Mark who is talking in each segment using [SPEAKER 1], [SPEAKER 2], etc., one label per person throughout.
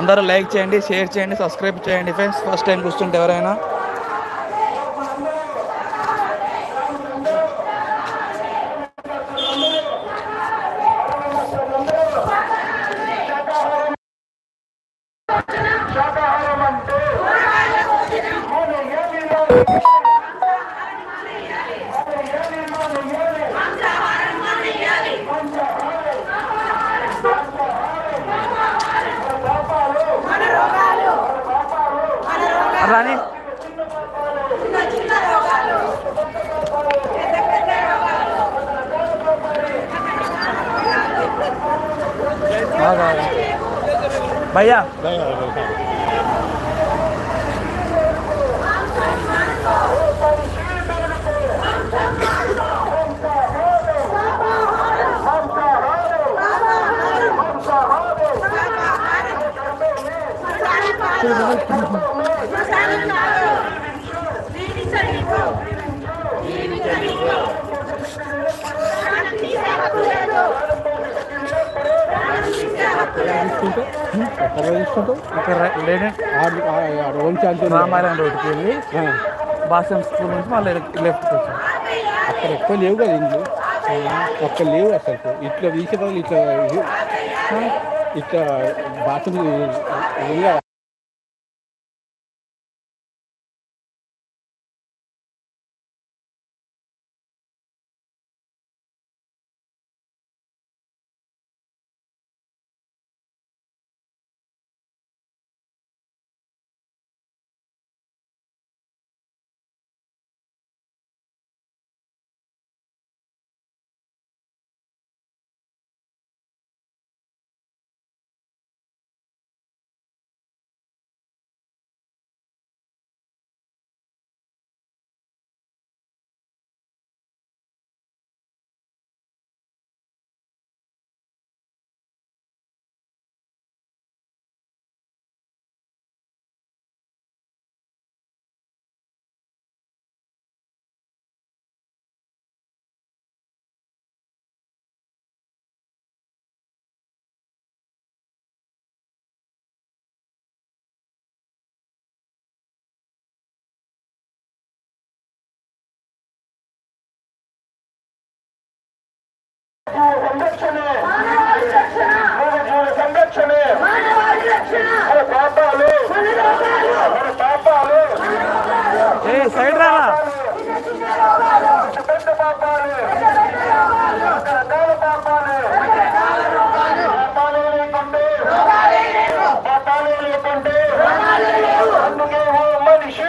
[SPEAKER 1] అందరూ లైక్ చేయండి షేర్ చేయండి సబ్స్క్రైబ్ చేయండి ఫ్రెండ్స్. ఫస్ట్ టైం చూస్తుంటే ఎవరైనా
[SPEAKER 2] টাকা ভাইয়া Thank
[SPEAKER 1] you. భయ్యా ఇక్కడ లేని. రామాయణం రోడ్డుకి వెళ్ళి భాషం స్కూల్ నుంచి మళ్ళీ లెఫ్ట్కి వచ్చాం.
[SPEAKER 3] అక్కడ ఎక్కువ లేవు కదా ఇండ్లు. ఒక్క లేవు అసలు. ఇట్లా తీసే బదులు ఇట్లా ఇట్లా బాత్రూమ్
[SPEAKER 2] సంరక్షణే మూగజీవుల సంరక్షణే మన పాపాలు మన పాపాలు
[SPEAKER 1] సైడ్ రావా
[SPEAKER 2] పెద్ద పాపాలు రకరకాల పాపాలు అందుకే మనిషి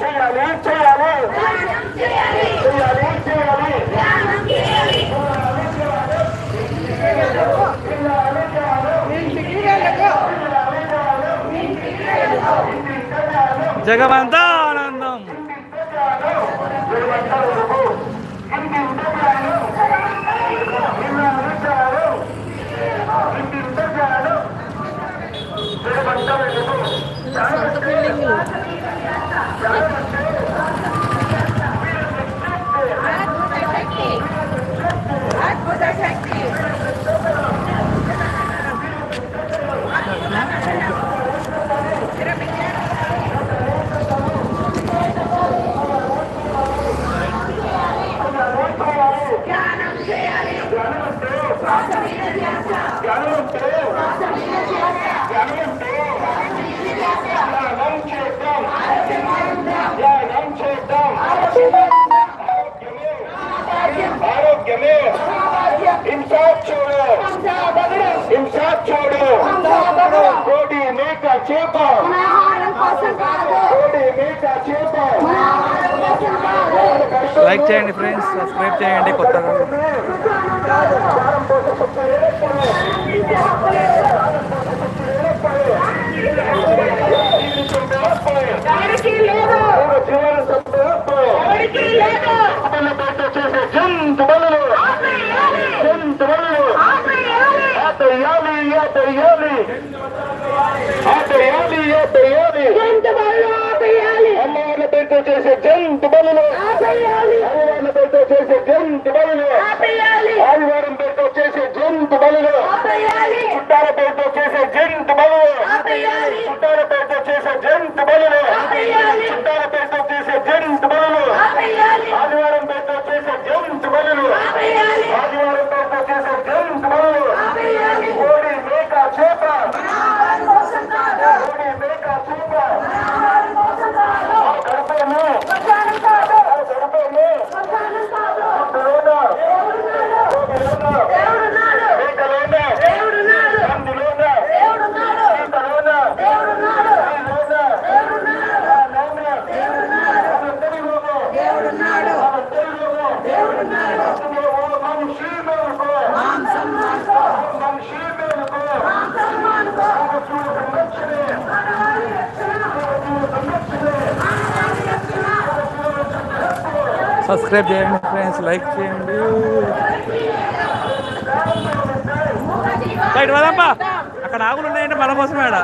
[SPEAKER 2] చేయాలి చేయాలి చేయాలి చేయాలి
[SPEAKER 1] జగమంతా ఆనందం
[SPEAKER 2] ధ్యానం
[SPEAKER 1] లైక్ చేయండి ఫ్రెండ్స్ సబ్స్క్రైబ్ చేయండి కొత్తగా.
[SPEAKER 4] ఆటయాలి ఆటయాలి ఆటయాలి
[SPEAKER 2] ఆటయాలి బలతో చేసే జంతు
[SPEAKER 4] బలులు.
[SPEAKER 2] ఆదివారం పేరుతో చేసే జంతు
[SPEAKER 4] బలులు.
[SPEAKER 2] ఆదివారం పేరుతో చేసే జంతు
[SPEAKER 4] బలులు.
[SPEAKER 2] చుట్టాల పేరుతో చేసే జంతు
[SPEAKER 4] బలులు.
[SPEAKER 2] చుట్టాల పేరుతో చేసే జంతు
[SPEAKER 4] బలులు.
[SPEAKER 2] చుట్టాల పేరుతో చేసే జంతు
[SPEAKER 4] బలులు.
[SPEAKER 2] ఆదివారం పేరుతో చేసే
[SPEAKER 4] జంతు బలులు.
[SPEAKER 1] సబ్స్క్రైబ్ చేయండి ఫ్రెండ్స్ లైక్ చేయండి. బయట
[SPEAKER 4] వదమ్మా
[SPEAKER 1] అక్కడ ఆగులు ఉన్నాయంటే మన
[SPEAKER 4] కోసం మేడ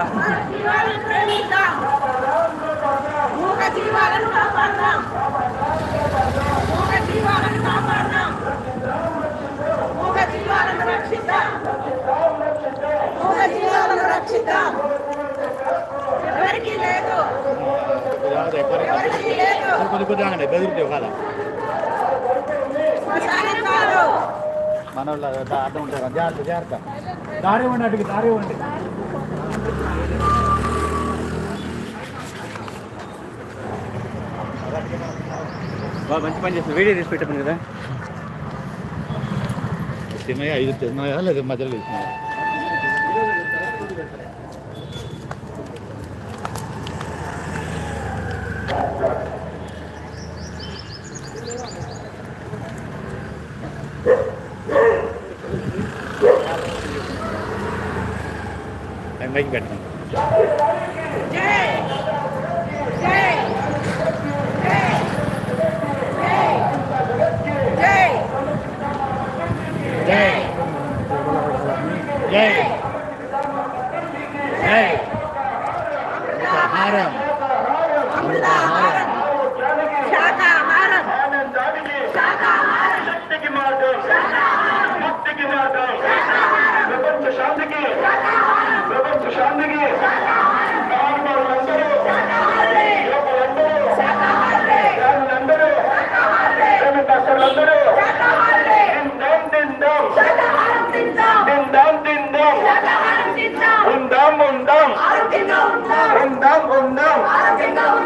[SPEAKER 4] ఎవరికి లేదు. ఎవరికి లేదు.
[SPEAKER 3] కొద్ది కొద్దిగా బెదిరితే కదా మనోళ్ళు అర్థం ఉంటారు జాగ్రత్త జాగ్రత్త దారి ఇవ్వండి అటుకి దారి ఇవ్వండి
[SPEAKER 1] బాగా మంచి పని చేస్తుంది వీడియో తీసి పెట్టాను కదా
[SPEAKER 3] చిన్నగా ఐదు చిన్నగా లేదా మధ్యలో
[SPEAKER 4] తీసుకున్నారు
[SPEAKER 2] ninh bình
[SPEAKER 4] Yeah.
[SPEAKER 2] Ondan ondan.
[SPEAKER 4] Ondan
[SPEAKER 2] ondan. Ondan
[SPEAKER 4] ondan.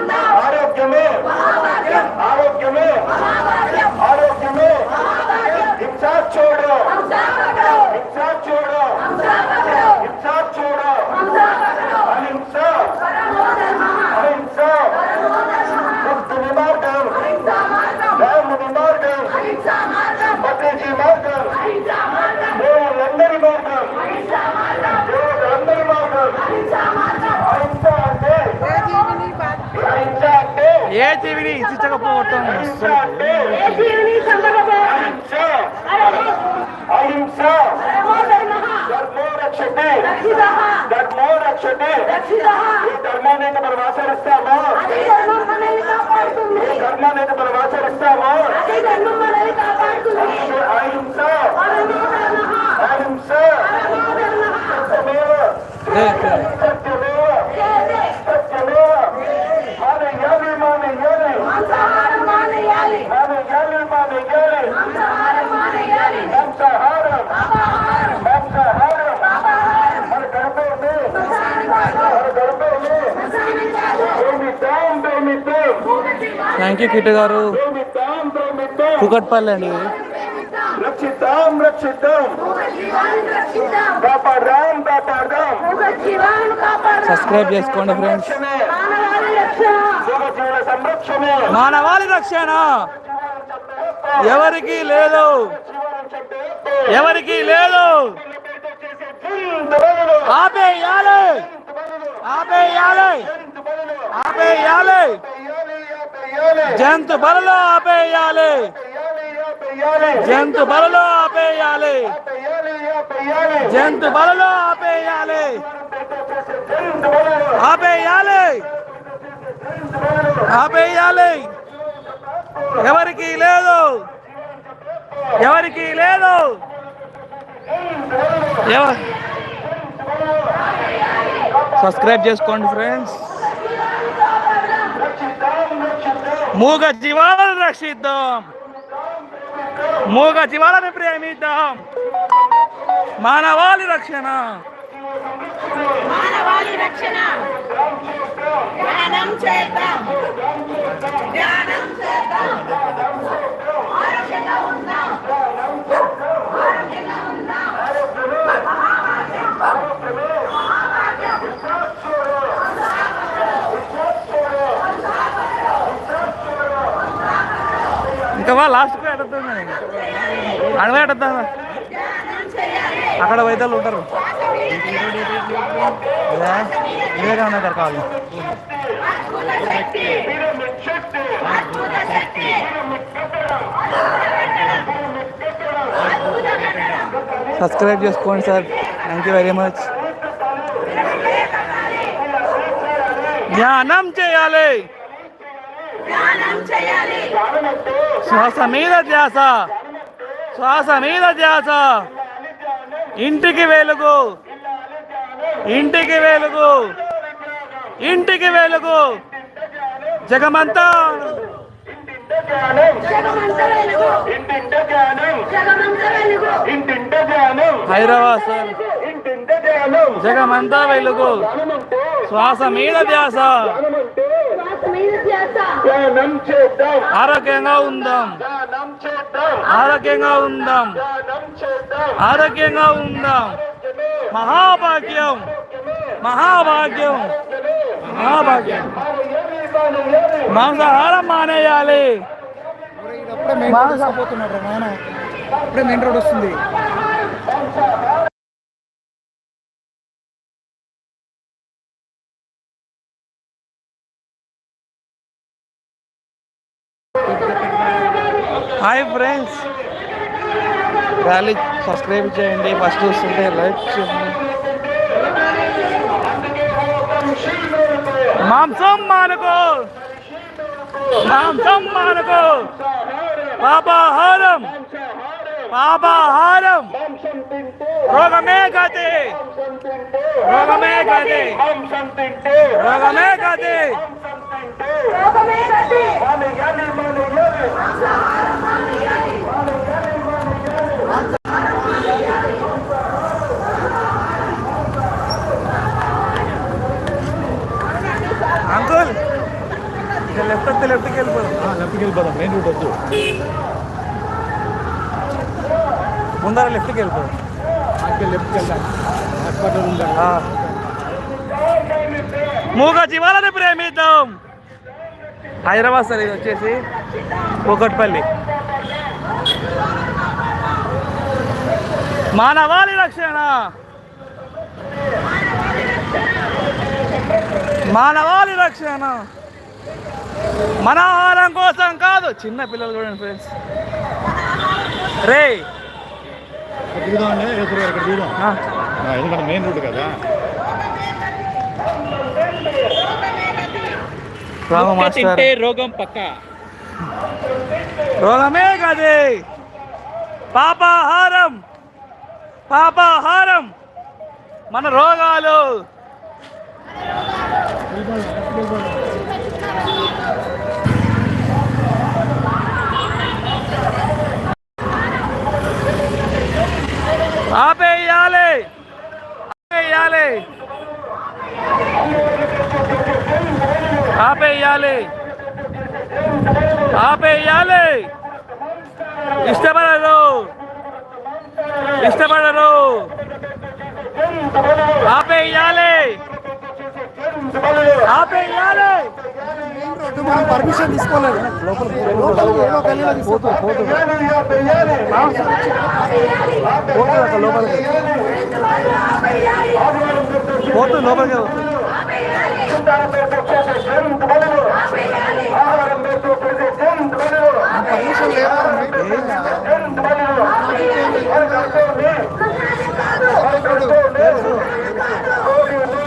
[SPEAKER 2] అహింస. ధర్మో రక్షతే. ధర్మో రక్షతే. ఈ ధర్మాన్ని మనం ఆచరిస్తాము?
[SPEAKER 1] థ్యాంక్ యూ కిట్టు గారు. కుకట్పల్లి అండి. సబ్స్క్రైబ్ చేసుకోండి ఫ్రెండ్స్
[SPEAKER 4] మానవాళి రక్షణ.
[SPEAKER 1] ఎవరికి లేదు. ఎవరికి లేదు. ఆపేయాలి. ఆపేయాలి. ఆపేయాలి. జంతు బలలో ఆపేయాలి. జంతు బలలో ఆపేయాలి. జంతు బలలో ఆపేయాలి. ఆపేయాలి. ఆపేయాలి. ఎవరికి లేదు. ఎవరికి లేదు. ఎవ- సబ్స్క్రైబ్ చేసుకోండి ఫ్రెండ్స్ మూగ జీవాలను రక్షిద్దాం. మూగ జీవాలను ప్రేమిద్దాం. మానవాళి రక్షణ.
[SPEAKER 4] మానవాళి రక్షణ. ధ్యానం చేద్దాం. ధ్యానం చేద్దాం. ఆరోగ్యంగా ఉందాం.
[SPEAKER 1] ఇంకా వా లాస్ట్ ఎడుతుంది అడవ ఎడుద్దాం అక్కడ వైద్యాలు ఉంటారు. ఇదే వివేకానంద గారు కావాలి. సబ్స్క్రైబ్ చేసుకోండి sir. Thank you very much ధ్యానం
[SPEAKER 4] ధ్యానం చేయాలి.
[SPEAKER 1] శ్వాస మీద ధ్యాస. శ్వాస మీద ధ్యాస. ఇంటికి వెలుగు. ఇంటికి వెలుగు. ఇంటికి వెలుగు. జగమంతా.
[SPEAKER 4] జగమంత వెలుగు.
[SPEAKER 2] ఇంటింట జ్ఞానం
[SPEAKER 4] జగమంత వెలుగు.
[SPEAKER 2] ఇంటింట జ్ఞానం
[SPEAKER 1] హైదరాబాద్ సార్.
[SPEAKER 2] ఇంటింట జ్ఞానం
[SPEAKER 1] జగమంతా వెలుగు. శ్వాస మీద ధ్యాస. ఆరోగ్యంగా ఉందాం. ఆరోగ్యంగా ఉందాం. ఆరోగ్యంగా ఉందాం. మహాభాగ్యం. మహాభాగ్యం. మహాభాగ్యం. మాంసాహారం మానేయాలి.
[SPEAKER 3] అప్పుడే మెయిన్ రోడ్ పోతున్నాడు నాయన. అప్పుడే మెయిన్ రోడ్ వస్తుంది.
[SPEAKER 1] Hi friends. ర్యాలీ సబ్స్క్రైబ్ చేయండి. ఫస్ట్ చూస్తుంటే లైక్ చేయండి. మాంసం మానుకో. మాంసం మానుకో. పాపాహారం. పాపాహారం. రోగమే గతి రోగమే గతి రోగమే గతి
[SPEAKER 4] లోకమే గతి
[SPEAKER 2] మానేయాలి మానేయాలి
[SPEAKER 1] అంకుల్ లెఫ్ట్ వస్తే లెఫ్ట్కి వెళ్ళిపోదాం.
[SPEAKER 3] లెఫ్ట్కి వెళ్ళిపోదాం మెయిన్ రోడ్ వద్దు.
[SPEAKER 1] ముందర లెఫ్ట్కి వెళ్ళిపోదాం.
[SPEAKER 3] అక్కడ లెఫ్ట్కి వెళ్దాం హాస్పిటల్ ఉందా.
[SPEAKER 1] మూగ జీవాలను ప్రేమిద్దాం. హైదరాబాద్ సార్ ఇది వచ్చేసి కూకట్పల్లి మానవాళి రక్షణ. మానవాళి రక్షణ. మన ఆహారం కోసం కాదు. చిన్న పిల్లలు చూడండి ఫ్రెండ్స్ రే.
[SPEAKER 3] మెయిన్ రోడ్ కదా.
[SPEAKER 1] రామ మాస్టర్.
[SPEAKER 3] రోగం పక్క.
[SPEAKER 1] రోగమే కదే. పాపాహారం. పాపాహారం. మన రోగాలు. ఆపేయాలి. ఆపేయాలి. ఆపేయాలి. ఆపేయాలి. ఇష్టపడరు. ఇష్టపడరు. ఆపేయాలి. ఆపేయాలి. పర్మిషన్ తీసుకోలేదు. లోపలికి. లోపలికి ఏదో గల్లీలో పర్మిషన్ లేదా.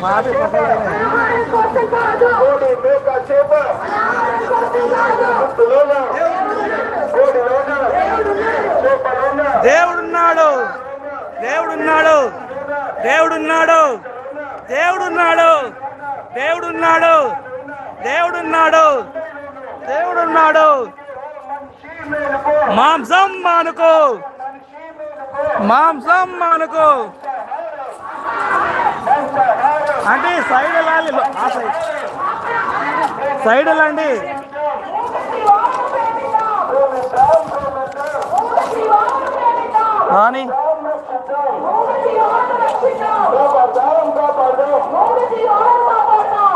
[SPEAKER 5] కోడి మేక చేప. గుట్టులోన కోడిలోన చేపలోన.
[SPEAKER 1] దేవుడున్నాడు. దేవుడున్నాడు. దేవుడున్నాడు. దేవుడున్నాడు. దేవుడున్నాడు. దేవుడున్నాడు. దేవుడున్నాడు. మాంసం మానుకో మాంసం మానుకో అంటే సైడ్ వెళ్ళాలి ఆ సైడ్ సైడ్ వెళ్ళండి రాని
[SPEAKER 5] కాపాడాం కాపాడాం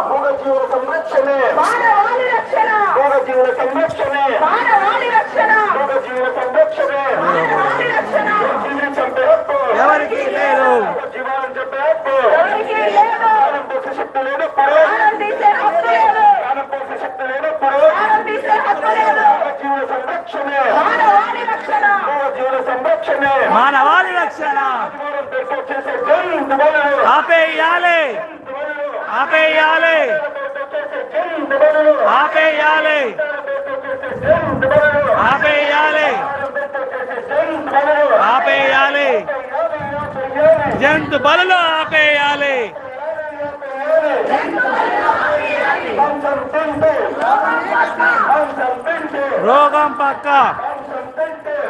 [SPEAKER 5] మూగ జీవుల సంరక్షణే
[SPEAKER 2] మానవాళి రక్షణ
[SPEAKER 5] మూగ జీవుల సంరక్షణే
[SPEAKER 2] మానవాళి రక్షణ
[SPEAKER 5] మూగ జీవుల సంరక్షణే
[SPEAKER 2] మానవాళి రక్షణ
[SPEAKER 5] జీవిని చంపే హక్కు
[SPEAKER 1] ఎవరికి లేదు
[SPEAKER 5] జీవాలను చంపే హక్కు
[SPEAKER 2] ఎవరికీ లేదు
[SPEAKER 5] ప్రాణం పోసే శక్తి లేనప్పుడు
[SPEAKER 2] ప్రాణం తీసే హక్కు లేదు
[SPEAKER 5] ప్రాణం పోసే శక్తి లేనప్పుడు
[SPEAKER 2] ప్రాణం తీసే హక్కు లేదు
[SPEAKER 5] మూగ జీవుల సంరక్షణే
[SPEAKER 2] మానవాళి రక్షణ
[SPEAKER 5] మూగ జీవుల సంరక్షణే
[SPEAKER 1] మానవాళి రక్షణ ఆపేయాలి. ఆపేయాలి. ఆపేయాలి. ఆపేయాలి. ఆపేయాలి. జంతు బలులు ఆపేయాలి. రోగం పక్క.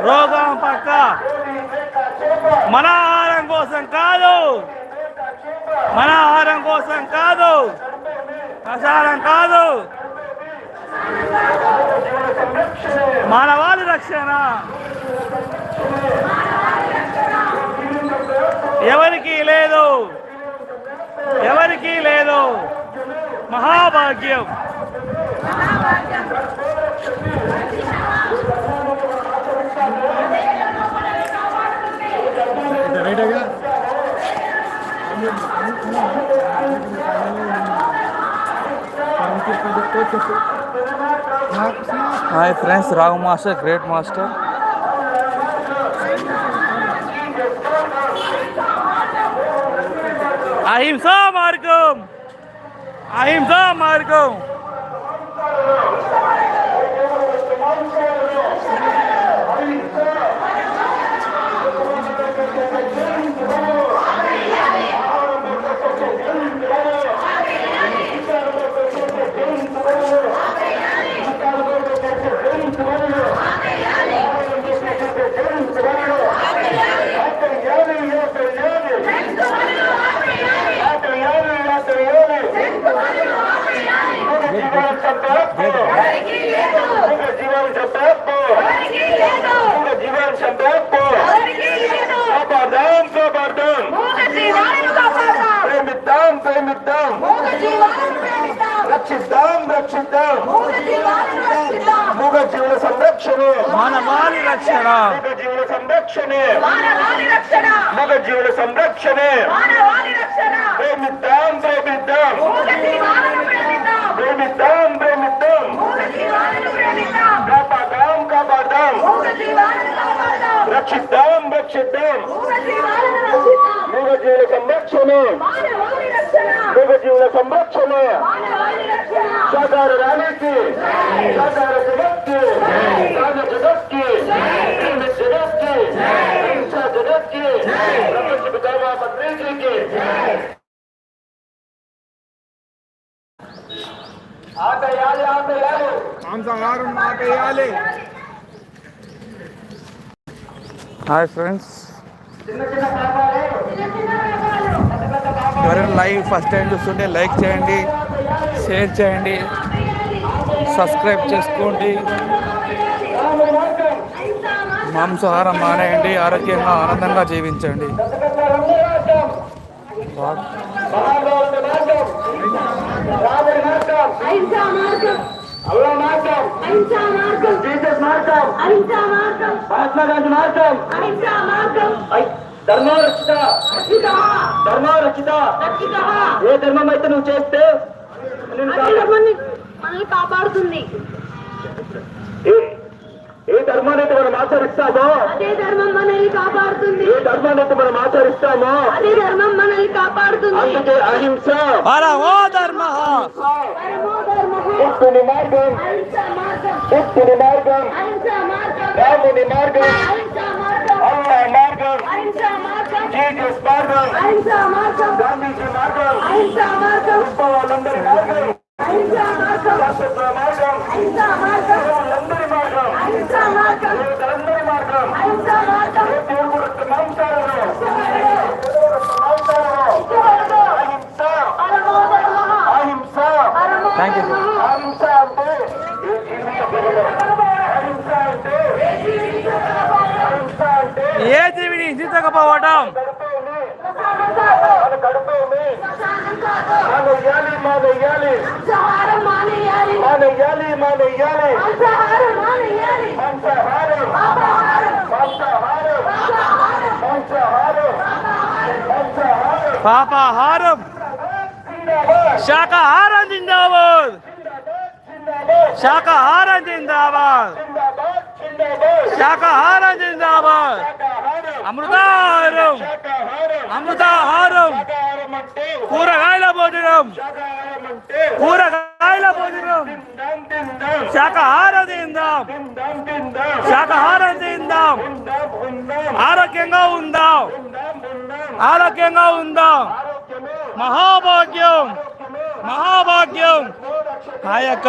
[SPEAKER 1] రోగం పక్క. మన ఆహారం కోసం కాదు. మన ఆహారం కోసం కాదు. ప్రసారం కాదు. మానవాళి రక్షణ. ఎవరికి లేదు. ఎవరికి లేదు. మహాభాగ్యం. Hi friends Raghu master great master అహింసా మార్గం అహింసా మార్గం
[SPEAKER 2] ఎవరికీ లేదు ఎవరికీ లేదు ఎవరికీ లేదు మూగ జీవాలను కాపాడదాం
[SPEAKER 5] ప్రేమిద్దాం ప్రేమిద్దాం
[SPEAKER 2] మూగ జీవాలను ప్రేమిద్దాం
[SPEAKER 5] రక్షిద్దాం.
[SPEAKER 2] మూగ
[SPEAKER 5] జీవుల సంరక్షణ.
[SPEAKER 1] మానవాళి రక్షణ.
[SPEAKER 5] మూగ జీవుల సంరక్షణ.
[SPEAKER 2] మానవాళి రక్షణ.
[SPEAKER 5] మూగ జీవుల సంరక్షణ.
[SPEAKER 2] మానవాళి రక్షణ.
[SPEAKER 5] ప్రేమిద్దాం ప్రేమిద్దాం.
[SPEAKER 2] మూగ జీవాలను ప్రేమిద్దాం.
[SPEAKER 5] ప్రేమిద్దాం ప్రేమిద్దాం.
[SPEAKER 2] మూగ జీవాలను ప్రేమిద్దాం.
[SPEAKER 5] కాపాడాం కాపాడాం
[SPEAKER 2] మూగ జీవాలను కాపాడదాం.
[SPEAKER 5] రక్షిద్దాం రక్షిద్దాం.
[SPEAKER 2] మూగ జీవాలను రక్షిద్దాం.
[SPEAKER 5] మూగ జీవుల సంరక్షణ.
[SPEAKER 2] మానవాళి రక్షణ
[SPEAKER 5] మూగ జీవుల సంరక్షణ
[SPEAKER 2] మానవాళి రక్షణ
[SPEAKER 5] సాకార ర్యాలీకి సాకార జగత్కి రాజ జగత్కి ప్రేమ జగత్కి హింస జగత్కి ప్రపంచ పితామా పత్రికకి ఆటయాలి ఆటయాలి
[SPEAKER 3] మాంసాహారం ఆపేయాలి
[SPEAKER 1] హాయ్ ఫ్రెండ్స్
[SPEAKER 5] చిన్న చిన్న పాపాలు
[SPEAKER 2] చిన్న చిన్న వ్యాపారాలు
[SPEAKER 1] ఎవరైనా లైవ్ ఫస్ట్ టైం చూస్తుంటే లైక్ చేయండి షేర్ చేయండి సబ్స్క్రైబ్ చేసుకోండి. మాంసాహారం మానేయండి ఆరోగ్యంగా ఆనందంగా జీవించండి.
[SPEAKER 2] మహాత్మా గాంధీ మార్గం. ఐ- ధర్మో రక్షిత! ఏ ధర్మం అయితే నువ్వు చేస్తే
[SPEAKER 4] మనల్ని కాపాడుతుంది.
[SPEAKER 2] ఏ- ఏ ధర్మాన్ని అయితే మనం ఆచరిస్తామో
[SPEAKER 4] అదే ధర్మం మనల్ని కాపాడుతుంది.
[SPEAKER 2] ఏ ధర్మాన్ని మనం ఆచరిస్తామో
[SPEAKER 4] అదే ధర్మం మనల్ని కాపాడుతుంది.
[SPEAKER 2] అందుకే అహింస.
[SPEAKER 1] పరమో ధర్మ.
[SPEAKER 2] బుద్ధుని మార్గం.
[SPEAKER 4] మార్గం.
[SPEAKER 2] రాముని మార్గం.
[SPEAKER 4] మార్గం. అహింసా మార్గం.
[SPEAKER 2] గాంధీజీ మార్గం. గొప్ప వాళ్ళందరి మార్గం.
[SPEAKER 4] అహింసా మార్గం.
[SPEAKER 2] వాళ్ళందరి మార్గం. దేవతలందరి మార్గం. దేవుడు మాంసాలలో అహింస అహింస. అహింస. అంటే ఈ జీవిత విలువ. అహింస అంటే అహింస అంటే
[SPEAKER 1] ఏ జీవిని హింసించకపోవడం
[SPEAKER 2] గడిపేమి మన గడిపేమి మానయ్యాలి మానయ్యాలి
[SPEAKER 4] సహారం మానేయాలి
[SPEAKER 2] మానయ్యాలి మానయ్యాలి
[SPEAKER 4] సహారం మానేయాలి
[SPEAKER 2] మాంసాహారం
[SPEAKER 4] పాపాహారం
[SPEAKER 2] మాంసాహారం
[SPEAKER 4] పాపాహారం
[SPEAKER 2] మాంసాహారం మాంసాహారం
[SPEAKER 1] పాపాహారం
[SPEAKER 2] జిందాబాద్
[SPEAKER 1] శాకాహారం జిందాబాద్
[SPEAKER 2] జిందాబాద్
[SPEAKER 1] శాకాహారం జిందాబాద్
[SPEAKER 2] జిందాబాద్ జిందాబాద్
[SPEAKER 1] శాకాహారం జిందాబాద్. అమృతాహారం. అమృతాహారం. కూరగాయల భోజనం. కూరగాయల భోజనం.
[SPEAKER 2] తిందాం తిందాం
[SPEAKER 1] శాకాహారం తిందాం. శాకాహారం తిందాం. ఆరోగ్యంగా ఉందాం. ఆరోగ్యంగా ఉందాం. మహాభాగ్యం. మహాభాగ్యం.
[SPEAKER 3] ఆయక